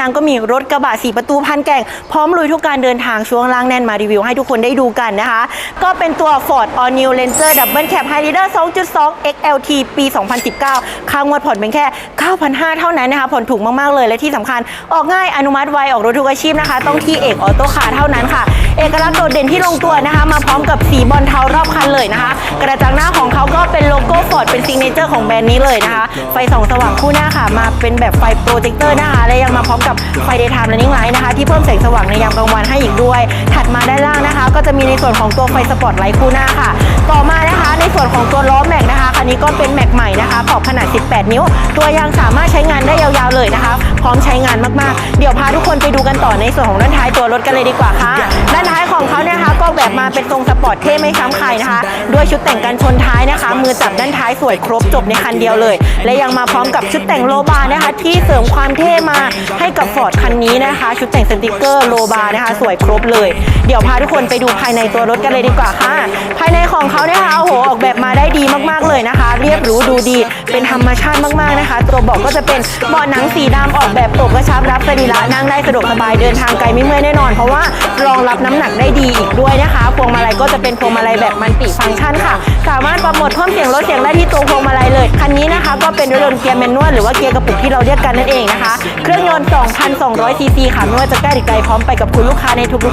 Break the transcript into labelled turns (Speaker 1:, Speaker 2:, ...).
Speaker 1: นางก็มีรถกระบะสีประตูพันแก่ง พร้อมลุยทุกการเดินทางช่วงล่างแน่นมารีวิวให้ทุกคนได้ดูกันนะคะ ก็เป็นตัว Ford All New Ranger Double Cab High Leader 2.2 XLT ปี 2019 ค่างวดผ่อนเป็นแค่ 9,500 เท่านั้นนะคะ ผ่อนถูกมาก ๆ เลยและที่สำคัญ ออกง่ายอนุมัติไว ออกรถทุกอาชีพนะคะ ต้องที่เอกออโต้คาเท่านั้นค่ะเอกลักษณ์โดดเด่นที่ลงตัวนะคะ มาพร้อมกับสีบอลเทารอบคันเลยนะคะ กระจังหน้าของเขาก็เป็นโลโก้ Ford เป็นซิงเนเจอร์ของแบรนด์นี้เลยนะคะ ไฟส่องสว่างคู่หน้าค่ะ มาเป็นแบบไฟโปรเจคเตอร์นะคะ และยังมาพร้อมกับไฟ daytime running light นะคะ ที่เพิ่มแสงสว่างในยามกลางวันให้อีกด้วย ถัดมาด้านล่างนะคะ ก็จะมีในส่วนของตัวไฟสปอตไลท์คู่หน้าค่ะ ต่อมานะคะในส่วนของตัวล้อแม็กนะคะคันนี้ก็เป็นแม็กใหม่นะคะขอบขนาด 18 นิ้ว ตัวยางสามารถใช้งานได้ยาวๆเลยนะคะ พร้อมใช้งานมากๆ เดี๋ยวพาทุกคนไปดูกันต่อในส่วนของด้านท้ายตัวรถกันเลยดีกว่าค่ะ ด้านท้ายของเขาเนี่ย เป็นทรงสปอร์ตเท่ไม่ซ้ำใครนะคะ ด้วยชุดแต่งกันชนท้ายนะคะ มือจับด้านท้ายสวยครบจบในคันเดียวเลย และยังมาพร้อมกับชุดแต่งโลบาร์นะคะ ที่เสริมความเท่มาให้กับฟอร์ดคันนี้นะคะ ชุดแต่งสติกเกอร์โลบาร์นะคะ สวยครบเลย เดี๋ยวพาทุกคนไปดูภายในตัวรถกันเลยดีกว่าค่ะ ภายในของเขาเนี่ยนะคะโอ้โหออกแบบมา เลยนะคะ เรียบหรูดูดี เป็นธรรมชาติมากๆนะคะ ตัวเบอกก็จะเป็นเบาะหนังสีดำออกแบบโอบกระชับรับสรีระนั่งได้สะดวกสบายเดินทางไกลไม่เมื่อยแน่นอน เพราะว่ารองรับน้ำหนักได้ดีอีกด้วยนะคะพวงมาลัยก็จะเป็นพวงมาลัยแบบมันติฟังก์ชันค่ะ สามารถปรับโหมดเพิ่มเสียงลดเสียงได้ที่ตัวพวงมาลัยเลยคันนี้นะคะก็เป็นรถยนต์เกียร์แมนนวลหรือว่าเกียร์กระปุกที่เราเรียกกันนั่นเองนะคะ เครื่องยนต์ 2,200ซีซีค่ะไม่ว่าจะใกล้หรือไกลพร้อมไปกับคุณลูกค้าในทุก